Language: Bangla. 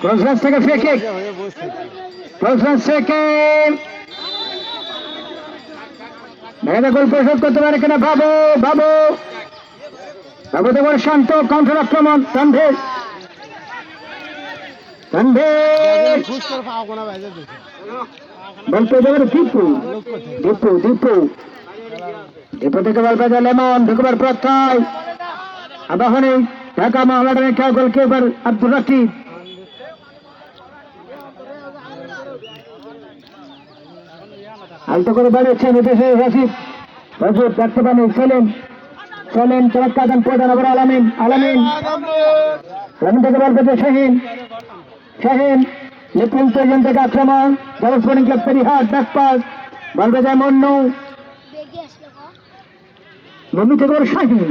ক্রসরাজ থেকে ফ্রি কিক থেকে। মেয়েদের গোল পরিশোধ করতে পারে কিনা বাবু বাবু। বাবু দেবর শান্ত কাউন্টার আক্রমণ রণধীর রণধীর বলতে দেবেন দীপু দীপু দীপু। দীপু থেকে বল পেয়ে লেমন ঢুকবার প্রত্যয়। আবাহনী। ঢাকা মহামেডানের খেলা গোলকিপার আব্দুল রাকিব। আলতো করে বাড়িয়েছে বিদেশে রাশিদ রাজীব দেখতে পানি সেলেন সেলেন চমৎকার দেন প্রধান আবার আলামিন আলামিন। আলামিন থেকে বল পেতে শাহিন। শাহিন লিপুল প্রয়োজন থেকে আক্রমণ। জল স্পোর্টিং ক্লাব পেরিহাট ব্যাক পাস। বল বেজায় মন্নু। মন্নু থেকে বল শাহিন।